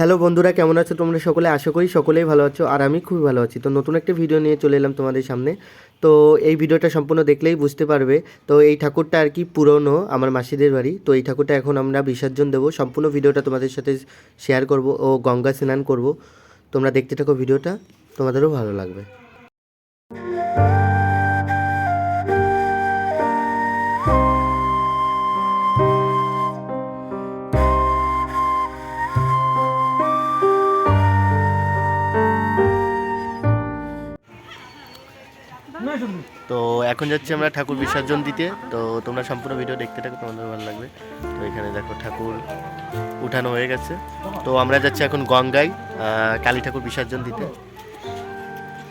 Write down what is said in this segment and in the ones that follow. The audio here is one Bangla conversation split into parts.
হ্যালো বন্ধুরা, কেমন আছো তোমরা সকলে? আশা করি সকলেই ভালো আছো আর আমি খুবই ভালো আছি। তো নতুন একটা ভিডিও নিয়ে চলে এলাম তোমাদের সামনে। তো এই ভিডিওটা সম্পূর্ণ দেখলেই বুঝতে পারবে। তো এই ঠাকুরটা আর কি পুরনো আমার মাসিদের বাড়ি। তো এই ঠাকুরটা এখন আমরা বিসর্জন দেবো। সম্পূর্ণ ভিডিওটা তোমাদের সাথে শেয়ার করব ও গঙ্গা স্নান করব। তোমরা দেখতে থাকো ভিডিওটা তোমাদেরও ভালো লাগবে। তো এখন যাচ্ছি আমরা ঠাকুর বিসর্জন দিতে। তো তোমরা সম্পূর্ণ ভিডিও দেখতে থাকো, তোমাদের ভালো লাগবে। তো এখানে দেখো ঠাকুর উঠানো হয়ে গেছে। তো আমরা যাচ্ছি এখন গঙ্গায় কালী ঠাকুর বিসর্জন দিতে।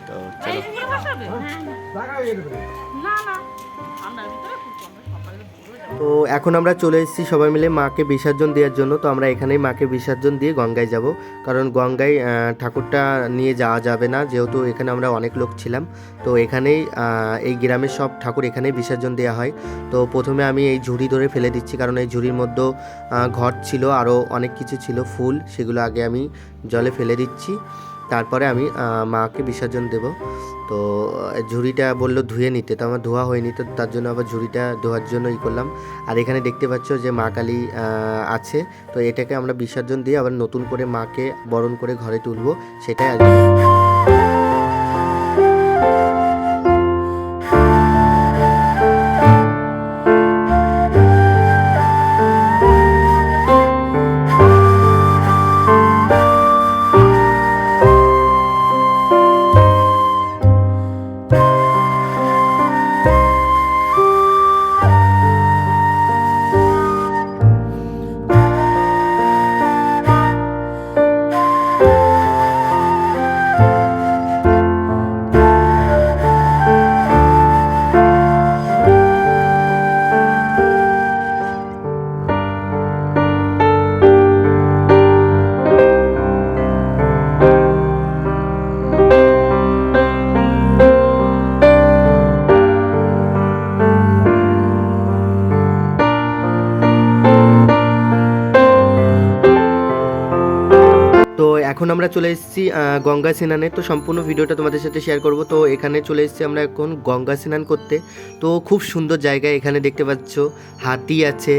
তো চলো। তো এখন আমরা চলে এসেছি সবাই মিলে মাকে বিসর্জন দেওয়ার জন্য। তো আমরা এখানেই মাকে বিসর্জন দিয়ে গঙ্গায় যাব। কারণ গঙ্গায় ঠাকুরটা নিয়ে যাওয়া যাবে না। যেহেতু এখানে আমরা অনেক লোক ছিলাম। তো এখানেই এই গ্রামের সব ঠাকুর এখানেই বিসর্জন দেওয়া হয়। তো প্রথমে আমি এই ঝুড়ি ধরে ফেলে দিচ্ছি। কারণ এই ঝুড়ির মধ্যে ঘট ছিল, আরও অনেক কিছু ছিল, ফুল। সেগুলো আগে আমি জলে ফেলে দিচ্ছি। তারপরে আমি মাকে বিসর্জন দেব। তো ঝুড়িটা বলল ধুয়ে নিতে। তো আমার ধোয়া হয়নি, তো তার জন্য আবার ঝুড়িটা ধোয়ার জন্য ই করলাম। আর এখানে দেখতে পাচ্ছ যে মা কালী আছে। তো এটাকে আমরা বিসর্জন দিয়ে আবার নতুন করে মাকে বরণ করে ঘরে তুলবো। সেটাই আর এখন আমরা চলে এসেছি গঙ্গা স্নানে। তো সম্পূর্ণ ভিডিওটা তোমাদের সাথে শেয়ার করব। তো এখানে চলে এসেছি আমরা এখন গঙ্গা স্নান করতে। তো খুব সুন্দর জায়গা এখানে দেখতে পাচ্ছ। হাতি আছে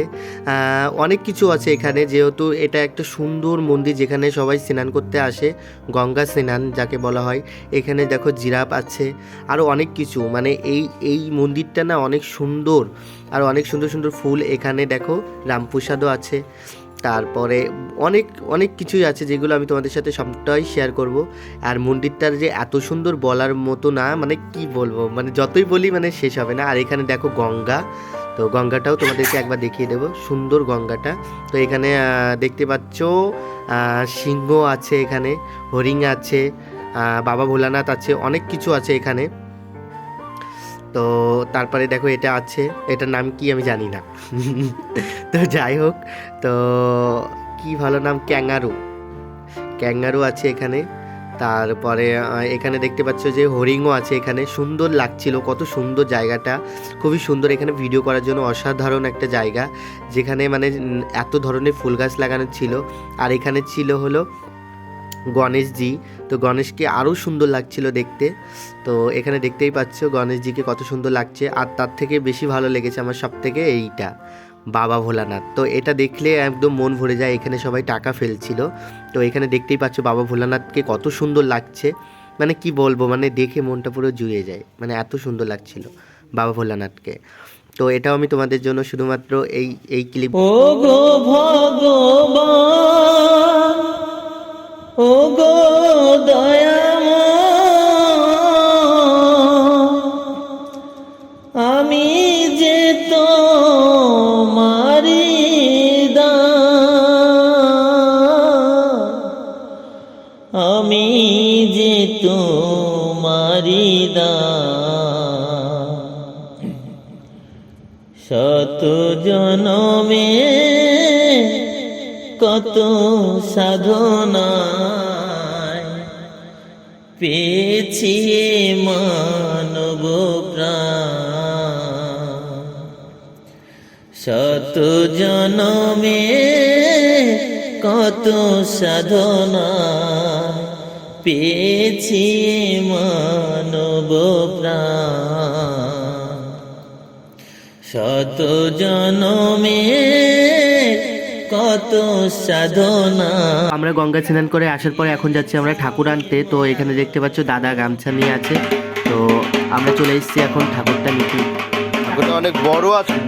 অনেক কিছু আছে এখানে। যেহেতু এটা একটা সুন্দর মন্দির যেখানে সবাই স্নান করতে আসে, গঙ্গা স্নান যাকে বলা হয়। এখানে দেখো জিরাফ আছে আরও অনেক কিছু। মানে এই এই মন্দিরটা না অনেক সুন্দর, আর অনেক সুন্দর সুন্দর ফুল এখানে দেখো, রামপ্রসাদও আছে। তারপরে অনেক অনেক কিছুই আছে যেগুলো আমি তোমাদের সাথে সবটাই শেয়ার করব। আর মন্দিরটার যে এত সুন্দর বলার মতো না মানে কি বলব? মানে যতই বলি মানে শেষ হবে না। আর এখানে দেখো গঙ্গা। তো গঙ্গাটাও তোমাদেরকে একবার দেখিয়ে দেবো। সুন্দর গঙ্গাটা। তো এখানে দেখতে পাচ্ছ সিংহ আছে এখানে, হরিণ আছে বাবা ভোলানাথ আছে, অনেক কিছু আছে এখানে। তো তারপরে দেখো এটা আছে, এটার নাম কি আমি জানি না। তো যাই হোক, তো কি ভালো নাম? ক্যাঙ্গারু। ক্যাঙ্গারু আছে এখানে। তারপরে এখানে দেখতে পাচ্ছ যে হরিণও আছে এখানে। সুন্দর লাগছিল, কত সুন্দর জায়গাটা। খুবই সুন্দর এখানে ভিডিও করার জন্য অসাধারণ একটা জায়গা। যেখানে মানে এত ধরনের ফুল গাছ লাগানো ছিল। আর এখানে ছিল হলো গণেশজি। তো গণেশকে আরও সুন্দর লাগছিল দেখতে। তো এখানে দেখতেই পাচ্ছ গণেশজিকে কত সুন্দর লাগছে। আর তার থেকে বেশি ভালো লেগেছে আমার সব থেকে এইটা, বাবা ভোলানাথ। তো এটা দেখলে একদম মন ভরে যায়, এখানে সবাই টাকা ফেলছিল। তো এখানে দেখতেই পাচ্ছ বাবা ভোলানাথকে কত সুন্দর লাগছে। মানে কি বলব মানে দেখে মনটা পুরো জুড়ে যায়। মানে এত সুন্দর লাগছিল বাবা ভোলানাথকে। তো এটাও আমি তোমাদের জন্য শুধুমাত্র এই এই ক্লিপ ভগবান। ও গো দয়াময় আমি যে তো মারি আমি যে তো মারি শত জনমে কত সাধনায় পেয়েছি মানব শত জনমে কত সাধনা পেয়েছি মানব শত জনমে কত সাধনা। আমরা গঙ্গা স্নান করে আসার পরে এখন যাচ্ছি আমরা ঠাকুর আনতে। তো এখানে দেখতে পাচ্ছ দাদা গামছা নিয়ে আছে। তো আমরা চলে এসেছি এখন ঠাকুরটা নিতে। ঠাকুরটা অনেক বড় আছে।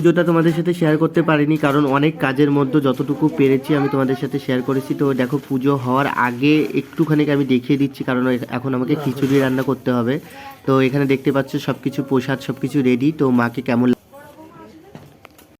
পুজোটা তোমাদের সাথে শেয়ার করতে পারিনি, কারণ অনেক কাজের মধ্যে যতটুকু পেরেছি আমি তোমাদের সাথে শেয়ার করেছি। তো দেখো, পুজো হওয়ার আগে একটুখানি আমি দেখিয়ে দিচ্ছি, কারণ এখন আমাকে খিচুড়ি রান্না করতে হবে। তো এখানে দেখতে পাচ্ছ সব কিছু প্রসাদ সব কিছু রেডি তো মাকে কেমন